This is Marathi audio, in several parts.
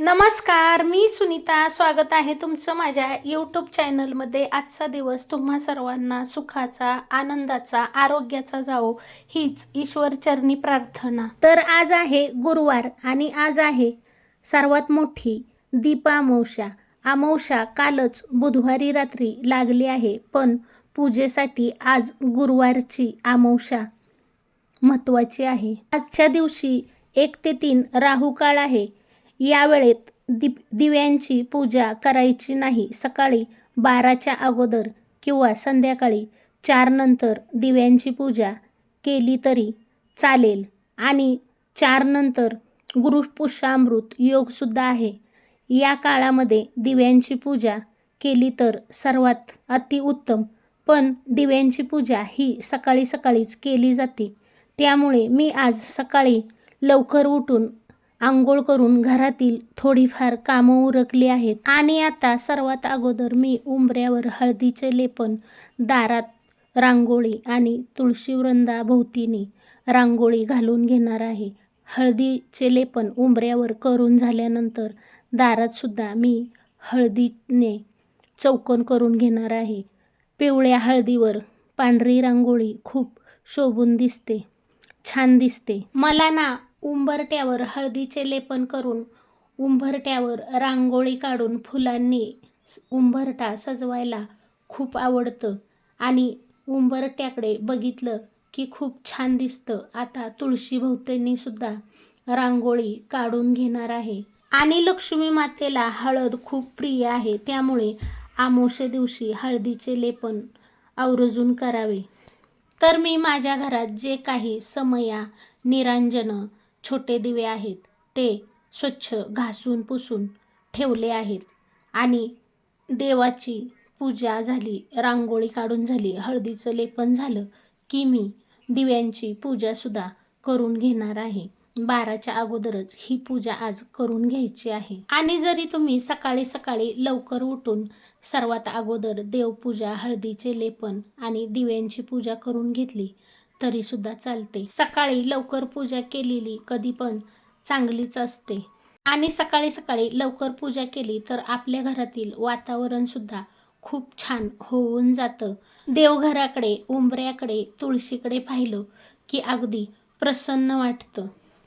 नमस्कार मी सुनीता. स्वागत आहे तुमचं माझ्या यूट्यूब चॅनलमध्ये आजचा दिवस तुम्हा सर्वांना सुखाचा आनंदाचा आरोग्याचा जावो हीच ईश्वरचरणी प्रार्थना. तर आज आहे गुरुवार आणि आज आहे सर्वात मोठी दीपामावस्या अमावस्या कालच बुधवारी रात्री लागली आहे पण पूजेसाठी आज गुरुवारची अमावस्या महत्त्वाची आहे. आजच्या दिवशी एक ते तीन राहू काळ आहे. या वेळेत दिप दिव्यांची पूजा करायची नाही. सकाळी बाराच्या अगोदर किंवा संध्याकाळी चारनंतर दिव्यांची पूजा केली तरी चालेल. आणि चार नंतर गुरुपुष्यामृत योगसुद्धा आहे. या काळामध्ये दिव्यांची पूजा केली तर सर्वात अतिउत्तम पण दिव्यांची पूजा ही सकाळी सकाळीच केली जाते. त्यामुळे मी आज सकाळी लवकर उठून आंघोळ करून घरातील थोडीफार कामं उरकली आहेत. आणि आता सर्वात अगोदर मी उंबऱ्यावर हळदीचे लेपन दारात रांगोळी आणि तुळशीवृंदाभोवतीने रांगोळी घालून घेणार आहे. हळदीचे लेपन उंबऱ्यावर करून झाल्यानंतर दारातसुद्धा मी हळदीने चौकन करून घेणार आहे. पिवळ्या हळदीवर पांढरी रांगोळी खूप शोभून दिसते छान दिसते. मला ना उंबरट्यावर हळदीचे लेपन करून उंबरट्यावर रांगोळी काढून फुलांनी स- उंबरठा सजवायला खूप आवडतं. आणि उंबरट्याकडे बघितलं की खूप छान दिसतं. आता तुळशीभोवतीनीसुद्धा रांगोळी काढून घेणार आहे. आणि लक्ष्मी मातेला हळद खूप प्रिय आहे. त्यामुळे आमोशे दिवशी हळदीचे लेपन आवर्जून करावे. तर मी माझ्या घरात जे काही समया निरांजनं छोटे दिवे आहेत. ते स्वच्छ घासून पुसून ठेवले आहेत. आणि देवाची पूजा झाली रांगोळी काढून झाली हळदीचं लेपन झालं की मी दिव्यांची पूजासुद्धा करून घेणार आहे. बाराच्या अगोदरच ही पूजा आज करून घ्यायची आहे. आणि जरी तुम्ही सकाळी सकाळी लवकर उठून सर्वात अगोदर देवपूजा हळदीचे लेपन आणि दिव्यांची पूजा करून घेतली तरी सुद्धा चालते. सकाळी लवकर पूजा केलेली कधी पण चांगलीच असते. आणि सकाळी सकाळी लवकर पूजा केली तर आपल्या घरातील वातावरण सुद्धा खूप छान होऊन जातं. देवघराकडे उंबऱ्याकडे तुळशीकडे पाहिलं की अगदी प्रसन्न वाटतं.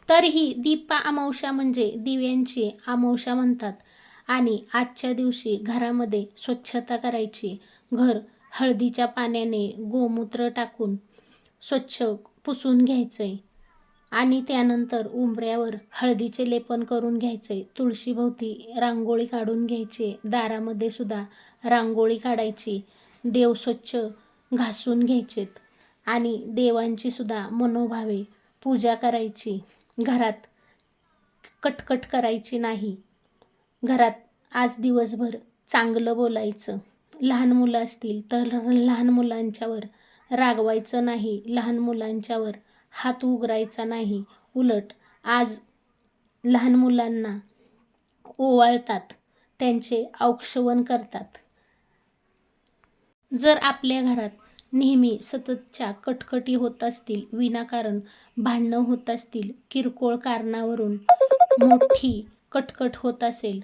तर ही दीपा अमावशा म्हणजे दिव्यांची अमावशा म्हणतात आणि आजच्या दिवशी घरामध्ये स्वच्छता करायची. घर हळदीच्या पाण्याने गोमूत्र टाकून स्वच्छ पुसून घ्यायचं आहे आणि त्यानंतर उंबऱ्यावर हळदीचे लेपन करून घ्यायचे तुळशीभोवती रांगोळी काढून घ्यायची. दारामध्ये सुद्धा रांगोळी काढायची. देव स्वच्छ घासून घ्यायचेत. आणि देवांची सुद्धा मनोभावे पूजा करायची. घरात कटकट करायची नाही. घरात आज दिवसभर चांगलं बोलायचं. लहान मुलं असतील तर लहान मुलांच्यावर रागवायचं नाही लहान मुलांच्यावर हात उघडायचा नाही उलट आज लहान मुलांना ओवाळतात त्यांचे औक्षवण करतात. जर आपल्या घरात नेहमी सततच्या कटकटी होत असतील विनाकारण भांडणं होत असतील किरकोळ कारणावरून मोठी कटकट होत असेल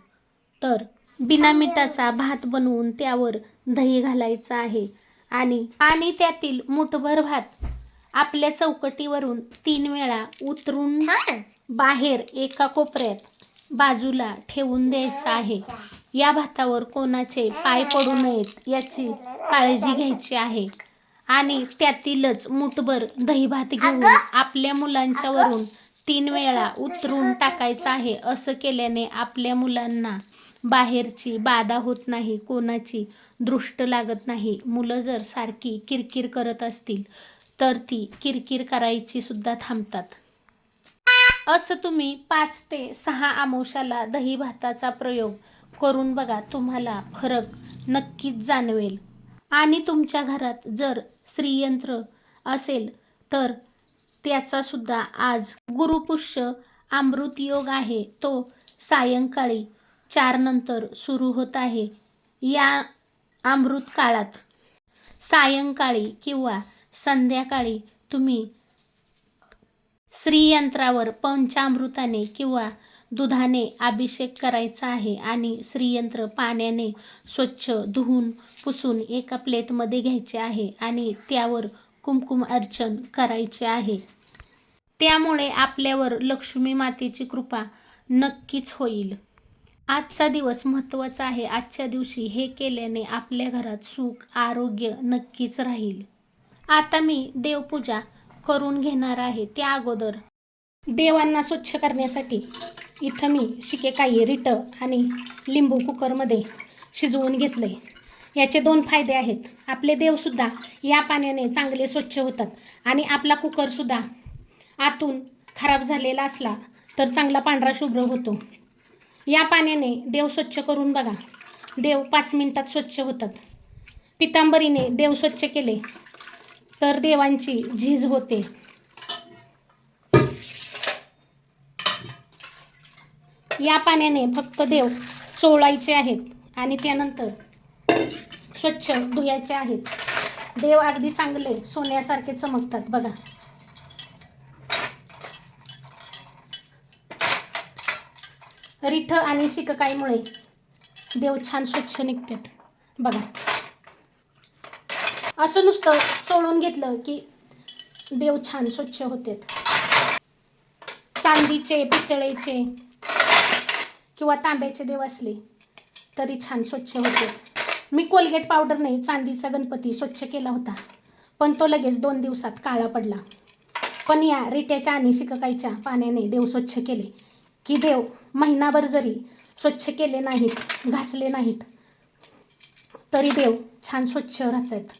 तर बिना मिठाचा भात बनवून त्यावर दही घालायचं आहे आणि आणि त्यातील मुठभर भात आपल्या चौकटीवरून तीन वेळा उतरून बाहेर एका कोपऱ्यात बाजूला ठेवून द्यायचं आहे. या भातावर कोणाचे पाय पडू नयेत याची काळजी घ्यायची आहे. आणि त्यातीलच मुठभर दही भात घेऊन आपल्या मुलांच्या वरून तीन वेळा उतरून टाकायचं आहे असं केल्याने आपल्या मुलांना बाहेरची बाधा होत नाही कोणाची दृष्ट लागत नाही. मुलं जर सारखी किरकिर करत असतील तर ती किरकिर करायची सुद्धा थांबतात. असं तुम्ही पाच ते सहा आमोशाला दही भाताचा प्रयोग करून बघा तुम्हाला फरक नक्कीच जाणवेल. आणि तुमच्या घरात जर श्रीयंत्र असेल तर त्याचासुद्धा आज गुरुपुष्य अमृत योग आहे. तो सायंकाळी चार नंतर सुरू होत आहे. या अमृत काळात सायंकाळी किंवा संध्याकाळी तुम्ही श्रीयंत्रावर पंचामृताने किंवा दुधाने अभिषेक करायचा आहे आणि श्रीयंत्र पाण्याने स्वच्छ धुवून पुसून एका प्लेटमध्ये घ्यायचे आहे आणि त्यावर कुमकुम अर्चन करायचे आहे. त्यामुळे आपल्यावर लक्ष्मी मातेची कृपा नक्कीच होईल. आजचा दिवस महत्त्वाचा आहे. आजच्या दिवशी हे केल्याने आपल्या घरात सुख आरोग्य नक्कीच राहील. आता मी देवपूजा करून घेणार आहे. त्या अगोदर देवांना स्वच्छ करण्यासाठी इथं मी शिके काही रिट आणि लिंबू कुकरमध्ये शिजवून घेतले याचे दोन फायदे आहेत. आपले देवसुद्धा या पाण्याने चांगले स्वच्छ होतात आणि आपला कुकरसुद्धा आतून खराब झालेला असला तर चांगला पांढरा शुभ्र होतो. या पाण्याने देव स्वच्छ करून बघा. देव पाच मिनिटात स्वच्छ होतात. पितांबरीने देव स्वच्छ केले तर देवांची झीज होते. या पाण्याने फक्त देव चोळायचे आहेत आणि त्यानंतर स्वच्छ धुयाचे आहेत. देव अगदी चांगले सोन्यासारखे चमकतात बघा. रिठ आणि शिककाईमुळे देव छान स्वच्छ निघतात. बघा. असं नुसतं सोडून घेतलं की देव छान स्वच्छ होतात. चांदीचे पितळेचे किंवा तांब्याचे देव असले तरी छान स्वच्छ होते मी कोलगेट पावडरने चांदीचा गणपती स्वच्छ केला होता. पण तो लगेच दोन दिवसात काळा पडला. पण या रिट्याच्या आणि शिककाईच्या पाण्याने देव स्वच्छ केले की देव महिनाभर जरी स्वच्छ केले नाहीत घासले नाहीत तरी देव छान स्वच्छ राहतात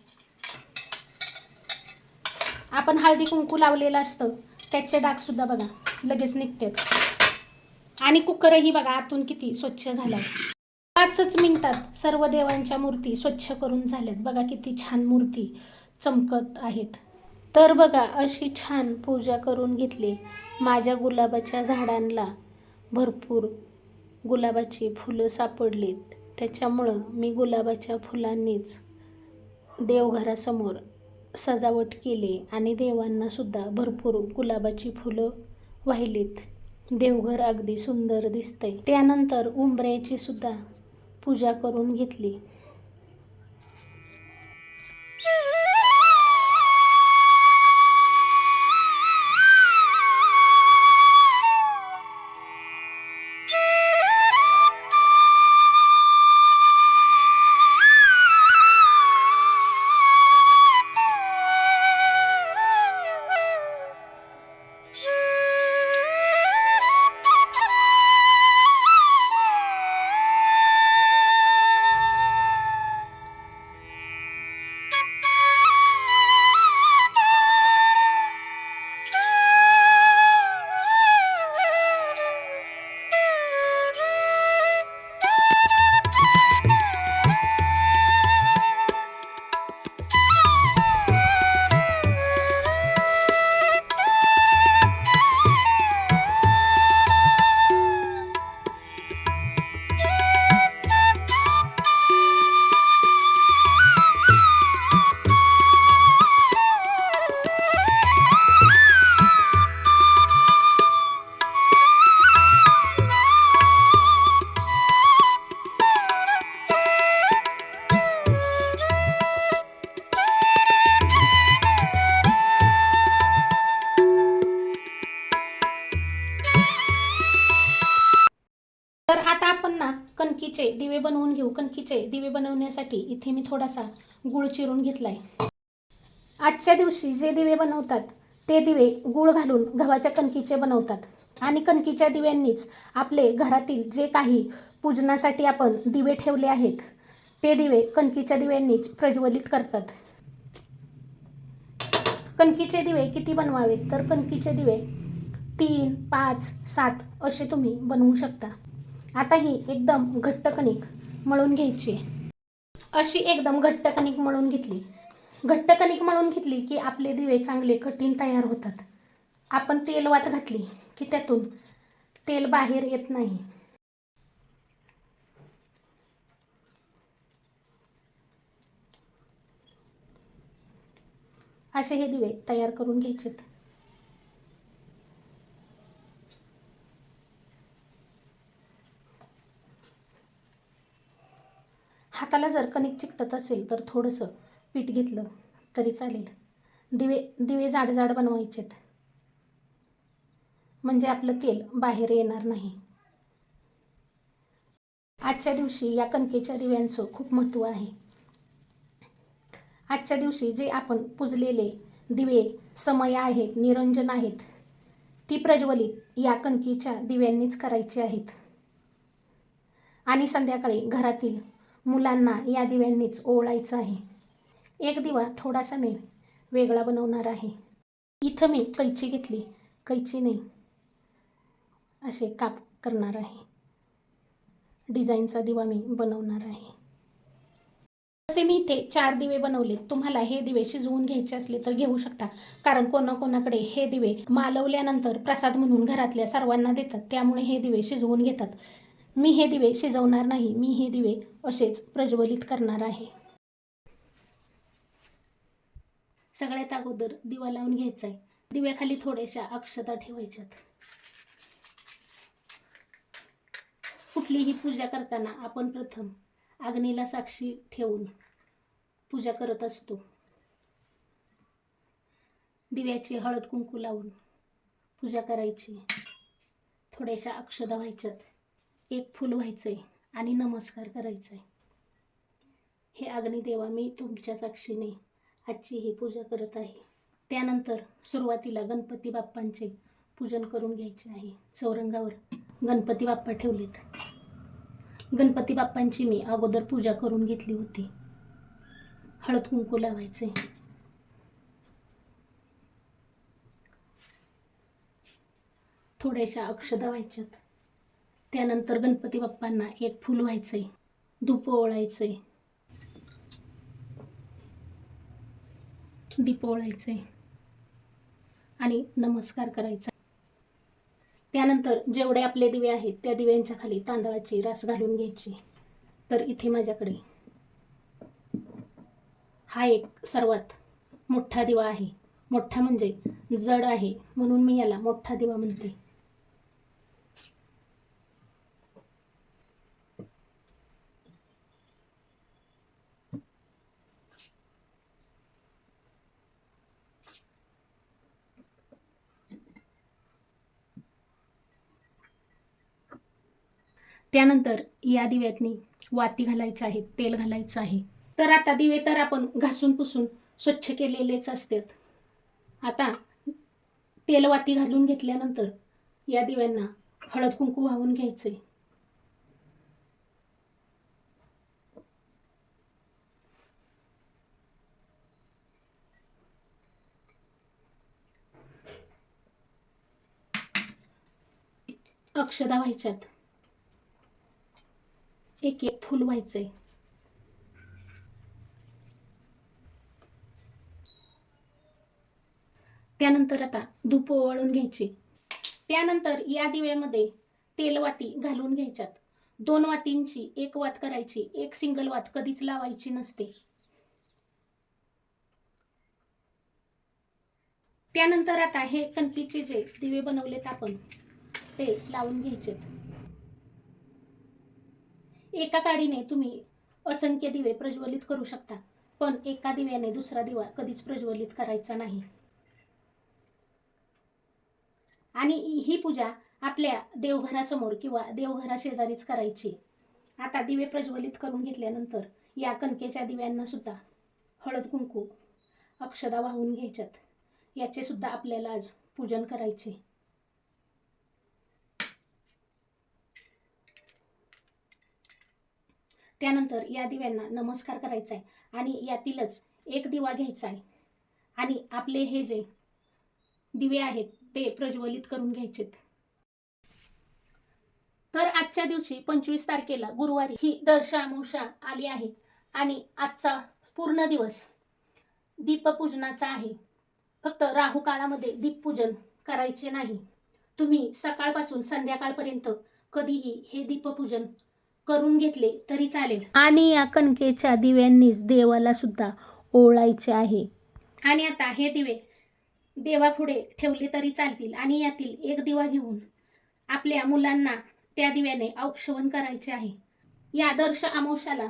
आपण हळदी कुंकू लावलेलं असतं त्याचे डागसुद्धा बघा लगेच निघतात. आणि कुकरही बघा आतून किती स्वच्छ झाला पाचच मिनिटात सर्व देवांच्या मूर्ती स्वच्छ करून झाल्यात. बघा किती छान मूर्ती चमकत आहेत. तर बघा अशी छान पूजा करून घेतली माझ्या गुलाबाच्या झाडांना. भरपूर गुलाबाची फुलं सापडलीत. त्याच्यामुळं मी गुलाबाच्या फुलांनीच देवघरासमोर सजावट केली आणि देवांनासुद्धा भरपूर गुलाबाची फुलं वाहिलीत. देवघर अगदी सुंदर दिसतंय. त्यानंतर उंबऱ्याची सुद्धा पूजा करून घेतली. बनवण्यासाठी इथे मी थोडासा गुळ चिरून घेतलाय. आजच्या दिवशी जे दिवे बनवतात ते दिवे गुळ घालून गव्हाच्या कणकीचे बनवतात. आणि कणकीच्या दिव्यांनीच आपले घरातील जे काही पूजनासाठी आपण दिवे ठेवले आहेत ते दिवे कणकीच्या दिव्यांनीच प्रज्वलित करतात. कणकीचे दिवे किती बनवावेत? तर कणकीचे दिवे तीन पाच सात असे तुम्ही बनवू शकता. आता ही एकदम घट्ट कणिक मळून घ्यायची अशी एकदम घट्ट कणिक मळून घेतली. घट्ट कणिक मळून घेतली की आपले दिवे चांगले कठीण तयार होतात. आपण तेल वात घातली की त्यातून तेल बाहेर येत नाही. असे हे दिवे तयार करून घ्यायचेत. हाताला जर कणिक चिकटत असेल तर थोडंसं पीठ घेतलं तरी चालेल. दिवे दिवे जाड जाड बनवायचेत. म्हणजे आपलं तेल बाहेर येणार नाही. आजच्या दिवशी या कणकेच्या दिव्यांचं खूप महत्त्व आहे. आजच्या दिवशी जे आपण पुजलेले दिवे समय आहेत निरंजन आहेत ती प्रज्वलित या कणकीच्या दिव्यांनीच करायची आहेत. आणि संध्याकाळी घरातील मुलांना या दिव्यांनीच ओळायचं आहे. एक दिवा थोडासा मी वेगळा बनवणार आहे. इथं मी कैची घेतली. कैचीने असे काप करणार आहे. डिझाईनचा दिवा मी बनवणार आहे. तसे मी इथे चार दिवे बनवले. तुम्हाला हे दिवे शिजवून घ्यायचे असले तर घेऊ शकता. कारण कोणाकोणाकडे हे दिवे मालवल्यानंतर प्रसाद म्हणून घरातल्या सर्वांना देतात. त्यामुळे हे दिवे शिजवून घेतात. मी हे दिवे शिजवणार नाही मी हे दिवे असेच प्रज्वलित करणार आहे. सगळ्यात अगोदर दिवा लावून घ्यायचा आहे दिव्याखाली थोड्याशा अक्षता ठेवायच्यात. कुठलीही पूजा करताना आपण प्रथम अग्नीला साक्षी ठेवून पूजा करत असतो. दिव्याची हळद कुंकू लावून पूजा करायची. थोड्याशा अक्षदा व्हायच्यात. एक फूल व्हायचंय आणि नमस्कार करायचा आहे हे अग्निदेवा मी तुमच्या साक्षीने आजची ही पूजा करत आहे. त्यानंतर सुरुवातीला गणपती बाप्पांचे पूजन करून घ्यायचे आहे. चौरंगावर गणपती बाप्पा ठेवलेत. गणपती बाप्पांची मी अगोदर पूजा करून घेतली होती. हळद कुंकू लावायचे. थोड्याशा अक्षदा व्हायच्यात. त्यानंतर गणपती बाप्पांना एक फूल व्हायचंय. धूप ओळायचंय. दीप ओळायचंय. आणि नमस्कार करायचा. त्यानंतर जेवढे आपले दिवे आहेत त्या दिव्यांच्या खाली तांदळाची रास घालून घ्यायची. तर इथे माझ्याकडे हा एक सर्वात मोठा दिवा आहे. मोठा म्हणजे जड आहे म्हणून मी याला मोठा दिवा म्हणते. त्यानंतर या दिव्यातनी वाती घालायच्या आहेत तेल घालायचं आहे. तर आता दिवे तर आपण घासून पुसून स्वच्छ केलेलेच असतात. आता तेल वाती घालून घेतल्यानंतर या दिव्यांना हळद कुंकू वाहून घ्यायचे. अक्षदा व्हायच्यात. एक एक फुल व्हायचंय. त्यानंतर आता धूप ओवाळून घ्यायची. त्यानंतर या दिव्यामध्ये तेलवाती घालून घ्यायच्यात. दोन वातींची एक वात करायची एक सिंगल वात कधीच लावायची नसते. त्यानंतर आता हे कणकीचे जे दिवे बनवलेत आपण ते लावून घ्यायचेत. एका काडीने तुम्ही असंख्य दिवे प्रज्वलित करू शकता पण एका दिव्याने दुसरा दिवा कधीच प्रज्वलित करायचा नाही. आणि ही पूजा आपल्या देवघरासमोर किंवा देवघरा शेजारीच करायची. आता दिवे प्रज्वलित करून घेतल्यानंतर या कणकेच्या दिव्यांना सुद्धा हळद कुंकू अक्षदा वाहून घ्यायच्यात. याचे सुद्धा आपल्याला आज पूजन करायचे. त्यानंतर या दिव्यांना नमस्कार करायचा आहे आणि यातीलच एक दिवा घ्यायचा आहे. आणि आपले हे जे दिवे आहेत ते प्रज्वलित करून घ्यायचेत. तर आजच्या दिवशी पंचवीस तारखेला गुरुवारी ही दर्शामुषा आली आहे आणि आजचा पूर्ण दिवस दीपपूजनाचा आहे. फक्त राहू काळामध्ये दीपपूजन करायचे नाही. तुम्ही सकाळपासून संध्याकाळपर्यंत कधीही हे दीपपूजन करून घेतले तरी चालेल. आणि या कणकेच्या दिव्यांनीच देवाला सुद्धा ओळायचे आहे. आणि आता हे दिवे देवापुढे ठेवले तरी चालतील आणि यातील एक दिवा घेऊन आपल्या मुलांना त्या दिव्याने औक्षवण करायचे आहे. या दर्श अमावस्याला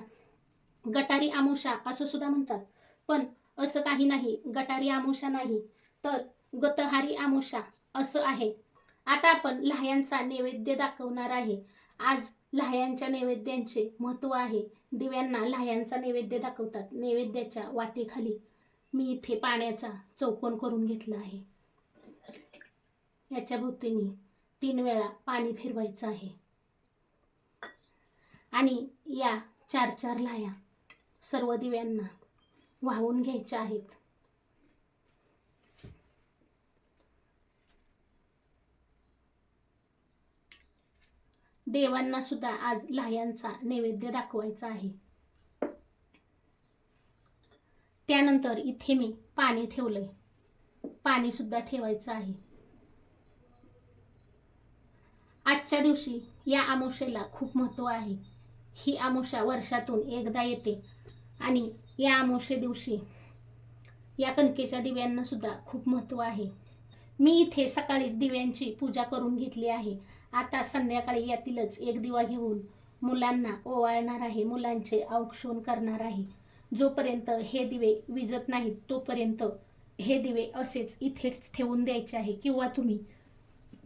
गटारी आमुषा असं सुद्धा म्हणतात. पण असं काही नाही गटारी आमुषा नाही तर गतहारी आमुषा असं आहे. आता आपण लह्यांचा नैवेद्य दाखवणार आहे. आज लह्यांच्या नैवेद्यांचे महत्त्व आहे. दिव्यांना लह्यांचा नैवेद्य दाखवतात. नैवेद्याच्या वाटेखाली मी इथे पाण्याचा चौकोन करून घेतला आहे. याच्या भोवतीने तीन वेळा पाणी फिरवायचं आहे. आणि या चार चार लाया सर्व दिव्यांना वाहून घ्यायच्या आहेत. देवांना सुद्धा आज लाह्यांचा नैवेद्य दाखवायचा आहे. त्यानंतर इथे मी पाणी ठेवलंय. पाणी सुद्धा ठेवायचं आहे. आजच्या दिवशी या आमोशेला खूप महत्त्व आहे. ही आमोशा वर्षातून एकदा येते आणि या आमोशे दिवशी या कणकेच्या दिव्यांना सुद्धा खूप महत्त्व आहे. मी इथे सकाळीच दिव्यांची पूजा करून घेतली आहे. आता संध्याकाळी यातीलच एक दिवा घेऊन मुलांना ओवाळणार आहे मुलांचे औक्षण करणार आहे. जोपर्यंत हे दिवे विजत नाहीत तोपर्यंत हे दिवे असेच इथेच ठेवून द्यायचे आहे किंवा तुम्ही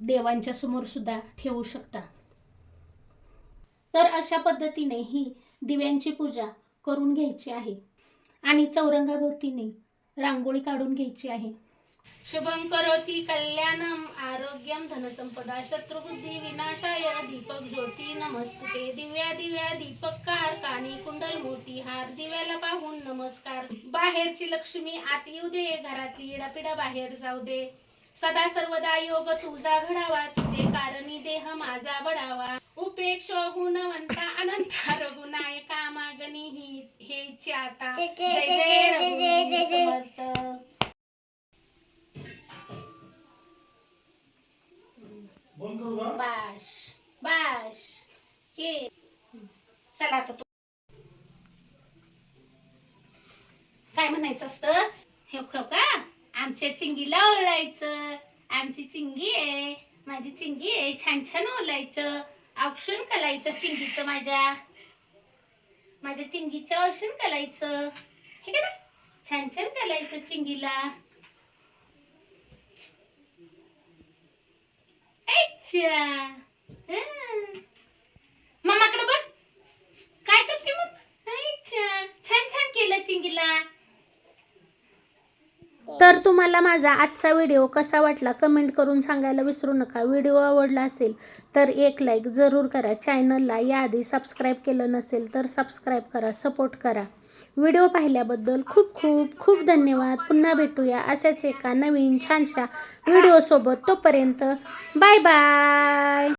देवांच्या समोर सुद्धा ठेवू शकता. तर अशा पद्धतीने ही दिव्यांची पूजा करून घ्यायची आहे. आणि चौरंगाभोवतीने रांगोळी काढून घ्यायची आहे. शुभं करोति कल्याणम आरोग्यम धनसंपदा शत्रुबुद्धी विनाशाय दीपक ज्योती नमस्तुते दिव्या दिव्या दीपक कार काणी कुंडल मोती हार दिव्याला पाहून नमस्कार। बाहेरची लक्ष्मी आत येऊ दे घरातली इडापिडा बाहेर जाऊ दे. सदा सर्वदा योग तुझा घडावा तुझे कारणी देह माझा बडावा. उपेक्ष गुणवंता अनंता रघुनायका मागणी ही हे आता. जय जय चिंगीला आमची चिंगी आहे. माझी चिंगी आहे. छान छान ओलायचं. औक्षण करायचं चिंगीचं माझ्या. माझ्या चिंगीचं औक्षण करायचं हे छान छान करायचं चिंगीला. अच्छा. मामाकडे बघ. काय करते मग? अच्छा. छान छान केलं चिंगीला. तर तुम्हाला माझा आजचा व्हिडिओ कसा वाटला कमेंट करून सांगायला विसरू नका. व्हिडिओ आवडला असेल तर एक लाईक जरूर करा. चॅनलला याआधी सबस्क्राईब केलं नसेल तर सबस्क्राईब करा सपोर्ट करा. व्हिडिओ पाहिल्याबद्दल खूप खूप खूप धन्यवाद. पुन्हा भेटूया अशाच एका नवीन छानशा व्हिडिओसोबत तोपर्यंत बाय बाय.